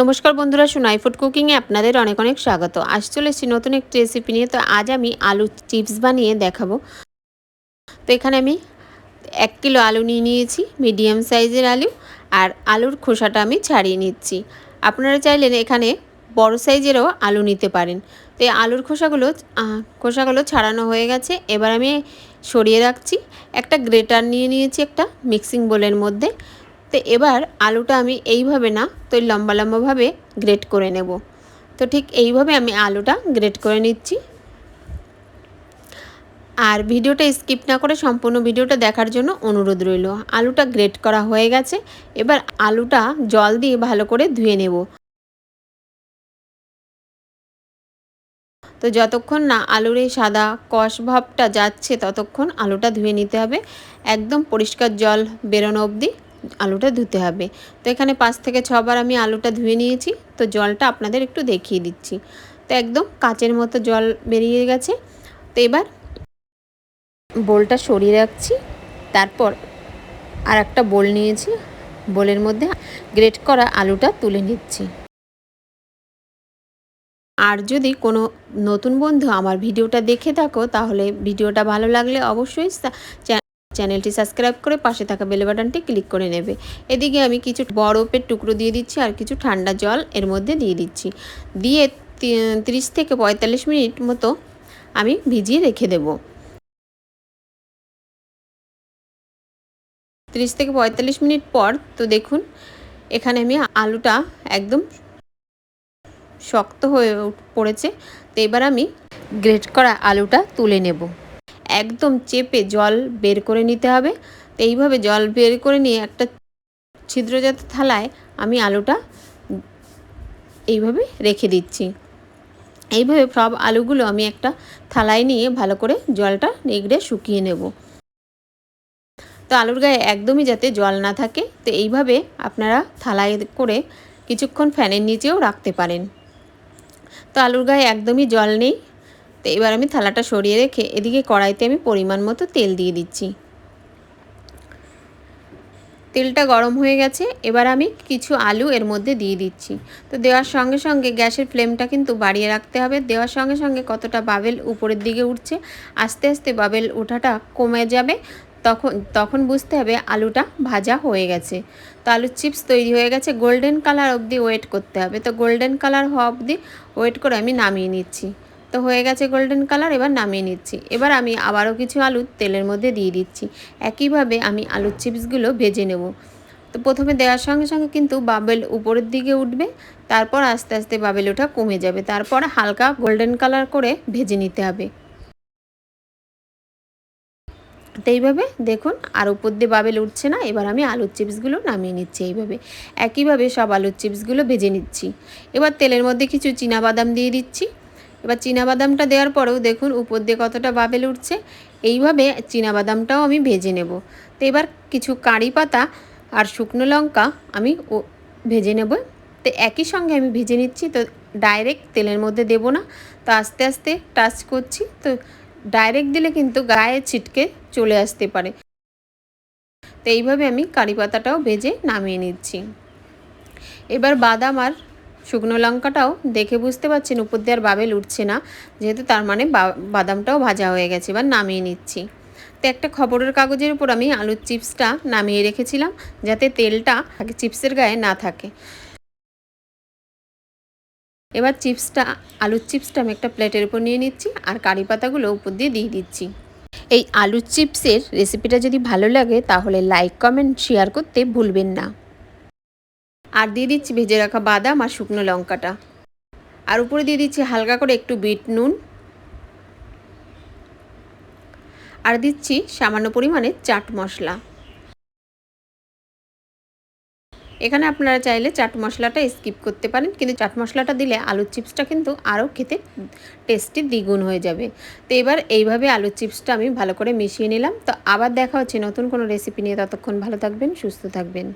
নমস্কার বন্ধুরা, সোনাই ফুড কুকিংয়ে আপনাদের অনেক অনেক স্বাগত। আজ চলে এসেছি নতুন একটি রেসিপি নিয়ে, তো আজ আমি আলু চিপস বানিয়ে দেখাবো। তো এখানে আমি এক কিলো আলু নিয়ে নিয়েছি মিডিয়াম সাইজের আলু, আর আলুর খোসাটা আমি ছাড়িয়ে নিচ্ছি। আপনারা চাইলেন এখানে বড় সাইজেরও আলু নিতে পারেন। তো এই আলুর খোসাগুলো খোসাগুলো ছাড়ানো হয়ে গেছে। এবার আমি সরিয়ে রাখছি। একটা গ্রেটার নিয়ে নিয়েছি একটা মিক্সিং বোলের মধ্যে। তো এবার আলুটা আমি এইভাবে না, তো লম্বা লম্বাভাবে গ্রেট করে নেব। তো ঠিক এইভাবে আমি আলুটা গ্রেট করে নিচ্ছি। আর ভিডিওটা স্কিপ না করে সম্পূর্ণ ভিডিওটা দেখার জন্য অনুরোধ রইল। আলুটা গ্রেট করা হয়ে গেছে, এবার আলুটা জল দিয়ে ভালো করে ধুয়ে নেব। তো যতক্ষণ না আলুর এই সাদা কষ ভাবটা যাচ্ছে, ততক্ষণ আলুটা ধুয়ে নিতে হবে। একদম পরিষ্কার জল বেরোনো অবধি। আলুটা ধুতে হবে। তো এখানে পাঁচ থেকে ছবার আমি আলুটা ধুয়ে নিয়েছি। তো জলটা আপনাদের একটু দেখিয়ে দিচ্ছি। তো একদম কাচের মতো জল বেরিয়ে গেছে। তো এবার বোলটা সরিয়ে রাখছি। তারপর আর একটা বোল নিয়েছি। বোলের মধ্যে গ্রেট করা আলুটা তুলে নিচ্ছি। আর যদি কোনো নতুন বন্ধু আমার ভিডিওটা দেখে থাকো, তাহলে ভিডিওটা ভালো লাগলে অবশ্যই চ্যানেলটি সাবস্ক্রাইব করে পাশে থাকা বেল বাটনটি ক্লিক করে নেবে। এদিকে আমি কিছু বরফের টুকরো দিয়ে দিচ্ছি আর কিছু ঠান্ডা জল এর মধ্যে দিয়ে দিচ্ছি। দিয়ে তিরিশ থেকে পঁয়তাল্লিশ মিনিট মতো আমি ভিজিয়ে রেখে দেবো। তিরিশ থেকে পঁয়তাল্লিশ মিনিট পর তো দেখুন, এখানে আমি আলুটা একদম শক্ত হয়ে পড়েছে। তো এবার আমি গ্রেট করা আলুটা তুলে নেব। একদম চেপে জল বের করে নিতে হবে। তো এইভাবে জল বের করে নিয়ে একটা ছিদ্রজাত থালায় আমি আলুটা এইভাবে রেখে দিচ্ছি। এইভাবে সব আলুগুলো আমি একটা থালায় নিয়ে ভালো করে জলটা নেগড়ে শুকিয়ে নেব। তো আলুর গায়ে একদমই যাতে জল না থাকে, তো এইভাবে আপনারা থালায় করে কিছুক্ষণ ফ্যানের নিচেও রাখতে পারেন। তো আলুর গায়ে একদমই জল নেই তো এবার আমি থালাটা সরিয়ে রেখে এদিকে কড়াইতে আমি পরিমাণ মতো তেল দিয়ে দিচ্ছি। তেলটা গরম হয়ে গেছে, এবার আমি কিছু আলু এর মধ্যে দিয়ে দিচ্ছি। তো দেওয়ার সঙ্গে সঙ্গে গ্যাসের ফ্লেমটা কিন্তু বাড়িয়ে রাখতে হবে। দেওয়ার সঙ্গে সঙ্গে কতটা বাবেল উপরের দিকে উঠছে, আস্তে আস্তে বাবেল ওঠাটা কমে যাবে, তখন তখন বুঝতে হবে আলুটা ভাজা হয়ে গেছে। তো আলুর চিপস তৈরি হয়ে গেছে, গোল্ডেন কালার অবধি ওয়েট করতে হবে। তো গোল্ডেন কালার হওয়া অবধি ওয়েট করে আমি নামিয়ে নিচ্ছি। তো হয়ে গেছে গোল্ডেন কালার এবার নামিয়ে নিচ্ছি। এবার আমি আবারও কিছু আলু তেলের মধ্যে দিয়ে দিচ্ছি। একইভাবে আমি আলুর চিপসগুলো ভেজে নেব। তো প্রথমে দেওয়ার সঙ্গে সঙ্গে কিন্তু বাবেল উপরের দিকে উঠবে, তারপর আস্তে আস্তে বাবেল ওঠা কমে যাবে। তারপর হালকা গোল্ডেন কালার করে ভেজে নিতে হবে। তো এইভাবে দেখুন, আর উপর দিয়ে বাবেল উঠছে না, এবার আমি আলুর চিপসগুলো নামিয়ে নিচ্ছি এইভাবে। একইভাবে সব আলুর চিপসগুলো ভেজে নিচ্ছি। এবার তেলের মধ্যে কিছু বাদাম দিয়ে দিচ্ছি। এবার বাদামটা দেওয়ার পরেও দেখুন উপর দিয়ে কতটা বাবেল উঠছে। এইভাবে বাদামটাও আমি ভেজে নেব। তো এবার কিছু কারি পাতা আর শুকনো লঙ্কা আমি ভেজে নেব। তো একই সঙ্গে আমি ভেজে নিচ্ছি, তো ডাইরেক্ট তেলের মধ্যে দেব না। তো আস্তে আস্তে টাচ করছি, তো ডাইরেক্ট দিলে কিন্তু গায়ে ছিটকে চলে আসতে পারে। তো এইভাবে আমি কারি পাতাটাও ভেজে নামিয়ে নিচ্ছি। এবার বাদাম আর শুকনো লঙ্কাটাও দেখে বুঝতে পারছেন উপর দিয়ে আর বাবেল উঠছে না, যেহেতু তার মানে বাদামটাও ভাজা হয়ে গেছে, এবার নামিয়ে নিচ্ছি। তো একটা খবরের কাগজের উপর আমি আলুর চিপসটা নামিয়ে রেখেছিলাম, যাতে তেলটা চিপসের গায়ে না থাকে। এবার চিপসটা, আলুর চিপসটা আমি একটা প্লেটের উপর নিয়ে নিচ্ছি আর কারি পাতাগুলো উপর দিয়ে দিয়ে দিচ্ছি। এই আলুর চিপসের রেসিপিটা যদি ভালো লাগে, তাহলে লাইক, কমেন্ট, শেয়ার করতে ভুলবেন না। আর দিয়ে দিচ্ছি ভেজে রাখা বাদাম আর শুকনো লঙ্কাটা। আর উপরে দিয়ে দিচ্ছি হালকা করে একটু বিট নুন। আর দিচ্ছি সামান্য পরিমাণে চাট মশলা। এখানে আপনারা চাইলে চাট মশলাটা স্কিপ করতে পারেন, কিন্তু চাট মশলাটা দিলে আলুর চিপসটা কিন্তু আরও খেতে টেস্টি দ্বিগুণ হয়ে যাবে। তো এবার এইভাবে আলুর চিপসটা আমি ভালো করে মিশিয়ে নিলাম। তো আবার দেখা হচ্ছে নতুন কোনো রেসিপি নিয়ে। ততক্ষণ ভালো থাকবেন, সুস্থ থাকবেন।